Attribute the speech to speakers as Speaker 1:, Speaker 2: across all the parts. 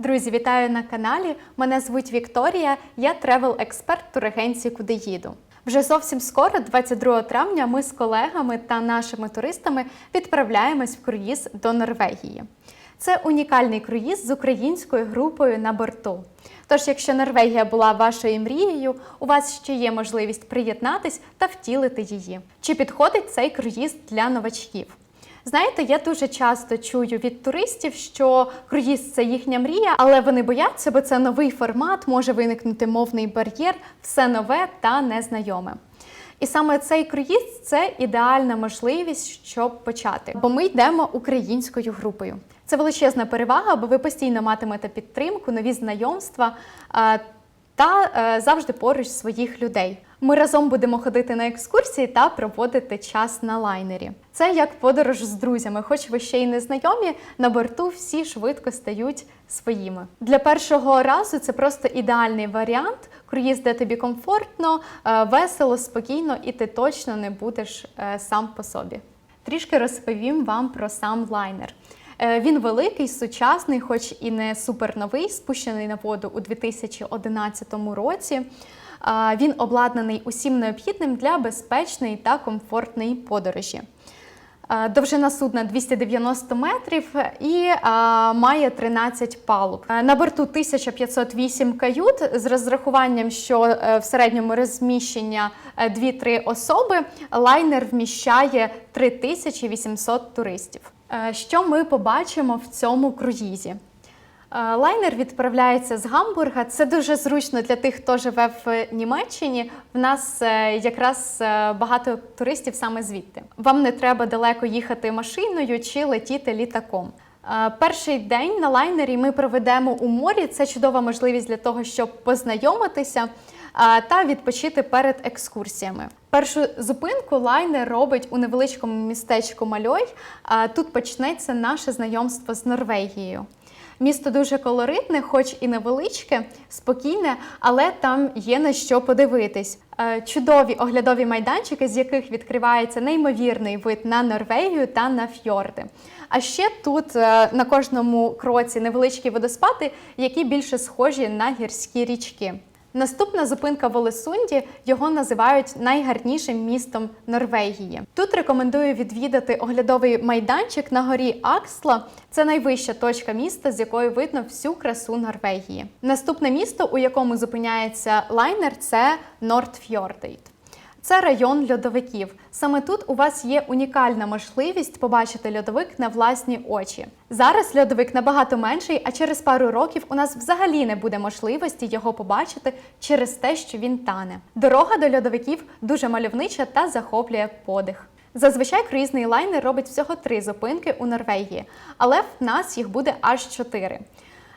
Speaker 1: Друзі, вітаю на каналі. Мене звуть Вікторія, я тревел-експерт турагенції Куди їду. Вже зовсім скоро, 22 травня, ми з колегами та нашими туристами відправляємось в круїз до Норвегії. Це унікальний круїз з українською групою на борту. Тож, якщо Норвегія була вашою мрією, у вас ще є можливість приєднатись та втілити її. Чи підходить цей круїз для новачків? Знаєте, я дуже часто чую від туристів, що круїз це їхня мрія, але вони бояться, бо це новий формат, може виникнути мовний бар'єр, все нове та незнайоме. І саме цей круїз це ідеальна можливість, щоб почати. Бо ми йдемо українською групою. Це величезна перевага, бо ви постійно матимете підтримку, нові знайомства е, та е, завжди поруч своїх людей. Ми разом будемо ходити на екскурсії та проводити час на лайнері. Це як подорож з друзями, хоч ви ще й не знайомі, на борту всі швидко стають своїми. Для першого разу це просто ідеальний варіант. Круїз, де тобі комфортно, е, весело, спокійно, і ти точно не будеш е, сам по собі. Трішки розповім вам про сам лайнер. Е, Він великий, сучасний, хоч і не суперновий, спущений на воду у 2011 році. Він обладнаний усім необхідним для безпечної та комфортної подорожі. Довжина судна 290 метрів і а, має 13 палуб. На борту 1508 кают з розрахуванням, що е, в середньому розміщення е, 2-3 особи. Лайнер вміщає 3800 туристів. Е, Що ми побачимо в цьому круїзі? Е, Лайнер відправляється з Гамбурга. Це дуже зручно для тих, хто живе в Німеччині. В нас е, якраз е, багато туристів саме звідти. Вам не треба далеко їхати машиною чи летіти літаком. Перший день на лайнері ми проведемо у морі. Це чудова можливість для того, щоб познайомитися та відпочити перед екскурсіями. Першу зупинку лайнер робить у невеличкому містечку Мальой. Тут почнеться наше знайомство з Норвегією. Місто дуже колоритне, хоч і невеличке, спокійне, але там є на що подивитись. Чудові оглядові майданчики, з яких відкривається неймовірний вид на Норвегію та на фьорди. А ще тут е, на кожному кроці невеличкі водоспади, які більше схожі на гірські річки. Наступна зупинка в Олесунді його називають найгарнішим містом Норвегії. Тут рекомендую відвідати оглядовий майданчик на горі Аксла. Це найвища точка міста, з якої видно всю красу Норвегії. Наступне місто, у якому зупиняється лайнер, це Нордфьордейт. Це район льодовиків. Саме тут у вас є унікальна можливість побачити льодовик на власні очі. Зараз льодовик набагато менший, а через пару років у нас взагалі не буде можливості його побачити через те, що він тане. Дорога до льодовиків дуже мальовнича та захоплює подих. Зазвичай круїзний лайнер робить всього три зупинки у Норвегії, але в нас їх буде аж чотири.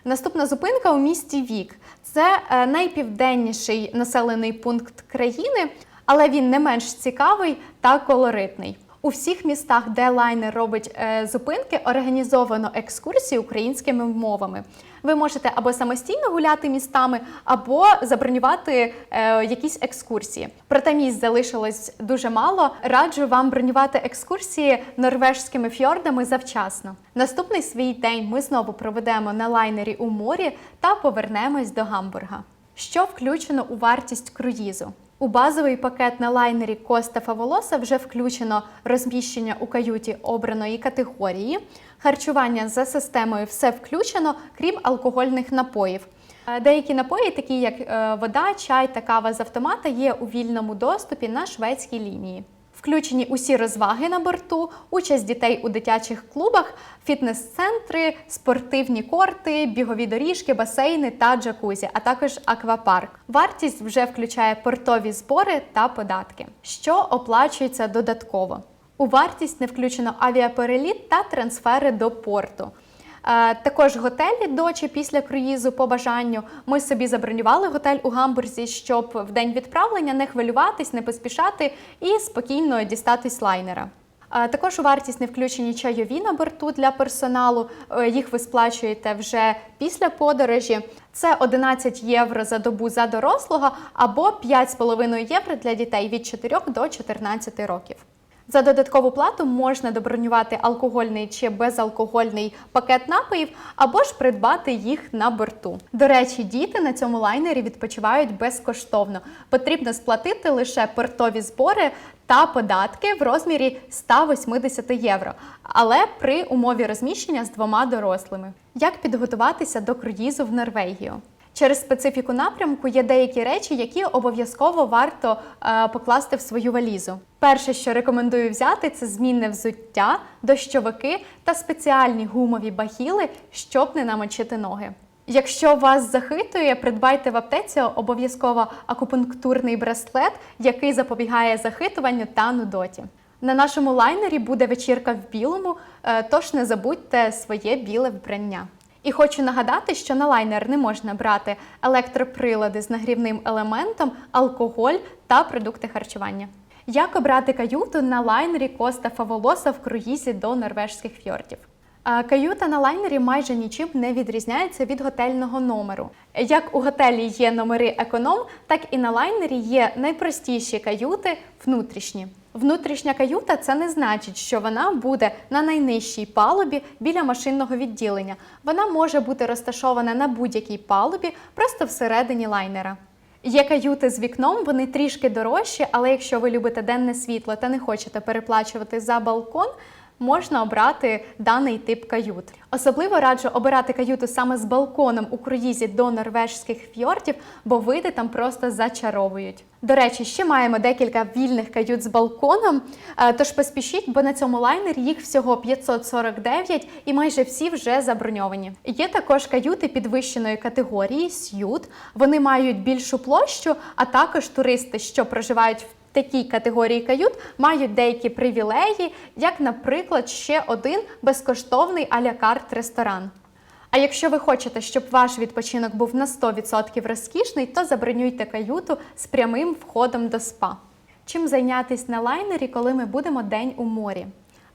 Speaker 1: Наступна зупинка у місті Вік. Це е, найпівденніший населений пункт країни, але він не менш цікавий та колоритний. У всіх містах, де лайнер робить е, зупинки, організовано екскурсії українськими мовами. Ви можете або самостійно гуляти містами, або забронювати е, якісь екскурсії. Проте місць залишилось дуже мало. Раджу вам бронювати екскурсії норвежськими фьордами завчасно. Наступний свій день ми знову проведемо на лайнері у морі та повернемось до Гамбурга. Що включено у вартість круїзу? У базовий пакет на лайнері Коста Фаволоса вже включено розміщення у каюті обраної категорії, харчування за системою все включено, крім алкогольних напоїв. Е, Деякі напої, такі як е, вода, чай та кава з автомата, є у вільному доступі на шведській лінії. Включені усі розваги на борту, участь дітей у дитячих клубах, фітнес-центри, спортивні корти, бігові доріжки, басейни та джакузі, а також аквапарк. Вартість вже включає портові збори та податки, що оплачується додатково. У вартість не включено авіапереліт та трансфери до порту. Е, Також готелі до чи після круїзу по бажанню. Ми собі забронювали готель у Гамбурзі, щоб в день відправлення не хвилюватись, не поспішати і спокійно дістатись лайнера. Е, Також у вартість не включені чайові на борту для персоналу. Е, Їх ви сплачуєте вже після подорожі. Це 11 євро за добу за дорослого або 5,5 євро для дітей від 4 до 14 років. За додаткову плату можна добронювати алкогольний чи безалкогольний пакет напоїв або ж придбати їх на борту. До речі, діти на цьому лайнері відпочивають безкоштовно. Потрібно сплатити лише портові збори та податки в розмірі 180 євро, але при умові розміщення з двома дорослими. Як підготуватися до круїзу в Норвегію? Через специфіку напрямку є деякі речі, які обов'язково варто е, покласти в свою валізу. Перше, що рекомендую взяти, це змінне взуття, дощовики та спеціальні гумові бахіли, щоб не намочити ноги. Якщо вас захитує, придбайте в аптеці обов'язково акупунктурний браслет, який запобігає захитуванню та нудоті. На нашому лайнері буде вечірка в білому, е, тож не забудьте своє біле вбрання. І хочу нагадати, що на лайнер не можна брати електроприлади з нагрівним елементом, алкоголь та продукти харчування. Як обрати каюту на лайнері Коста Фаволоса в круїзі до норвежських фьордів? Каюта на лайнері майже нічим не відрізняється від готельного номеру. Як у готелі є номери економ, так і на лайнері є найпростіші каюти внутрішні. Внутрішня каюта це не значить, що вона буде на найнижчій палубі біля машинного відділення. Вона може бути розташована на будь-якій палубі, просто всередині лайнера. Є каюти з вікном, вони трішки дорожчі, але якщо ви любите денне світло та не хочете переплачувати за балкон, можна обрати даний тип кают. Особливо раджу обирати каюту саме з балконом у круїзі до норвежських фьордів, бо види там просто зачаровують. До речі, ще маємо декілька вільних кают з балконом, е, тож поспішіть, бо на цьому лайнері їх всього 549 і майже всі вже заброньовані. Є також каюти підвищеної категорії сют. Вони мають більшу площу, а також туристи, що проживають в такій категорії кают мають деякі привілеї, як, наприклад, ще один безкоштовний а-ля карт ресторан. А якщо ви хочете, щоб ваш відпочинок був на 100% розкішний, то забронюйте каюту з прямим входом до спа. Чим зайнятися на лайнері, коли ми будемо день у морі?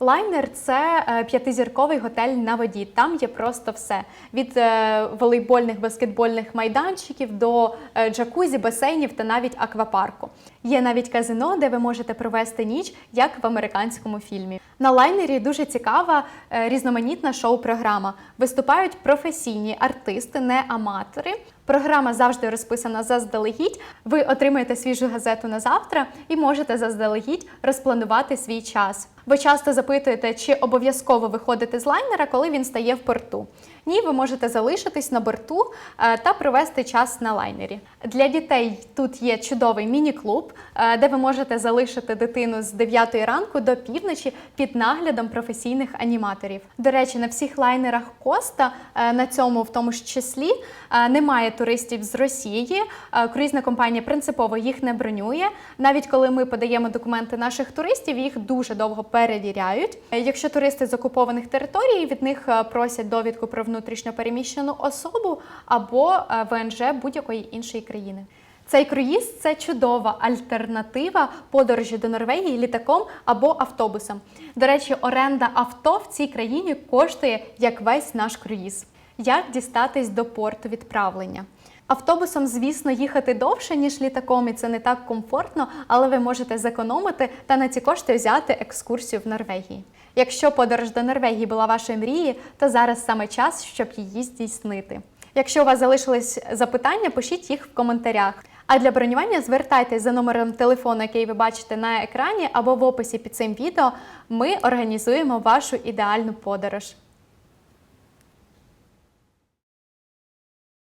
Speaker 1: Лайнер це е, п'ятизірковий готель на воді. Там є просто все: від е, волейбольних баскетбольних майданчиків до е, джакузі, басейнів та навіть аквапарку. Є навіть казино, де ви можете провести ніч, як в американському фільмі. На лайнері дуже цікава різноманітна шоу-програма. Виступають професійні артисти, не аматори. Програма завжди розписана заздалегідь. Ви отримаєте свіжу газету на завтра і можете заздалегідь розпланувати свій час. Ви часто запитуєте, чи обов'язково виходити з лайнера, коли він стає в порту. Ні, ви можете залишитись на борту е, та провести час на лайнері. Для дітей тут є чудовий міні-клуб, е, де ви можете залишити дитину з 9 ранку до півночі під наглядом професійних аніматорів. До речі, на всіх лайнерах Коста е, на цьому в тому ж числі немає туристів з Росії. Круїзна компанія принципово їх не бронює. Навіть коли ми подаємо документи наших туристів, їх дуже довго перевіряють. Якщо туристи з окупованих територій, від них просять довідку про внутрішньо переміщену особу або ВНЖ будь-якої іншої країни. Цей круїз це чудова альтернатива подорожі до Норвегії літаком або автобусом. До речі, оренда авто в цій країні коштує як весь наш круїз. Як дістатись до порту відправлення? Автобусом, звісно, їхати довше, ніж літаком, і це не так комфортно, але ви можете зекономити та на ці кошти взяти екскурсію в Норвегії. Якщо подорож до Норвегії була вашою мрією, то зараз саме час, щоб її здійснити. Якщо у вас залишились запитання, пишіть їх в коментарях. А для бронювання звертайтеся за номером телефону, який ви бачите на екрані, або в описі під цим відео. Ми організуємо вашу ідеальну подорож.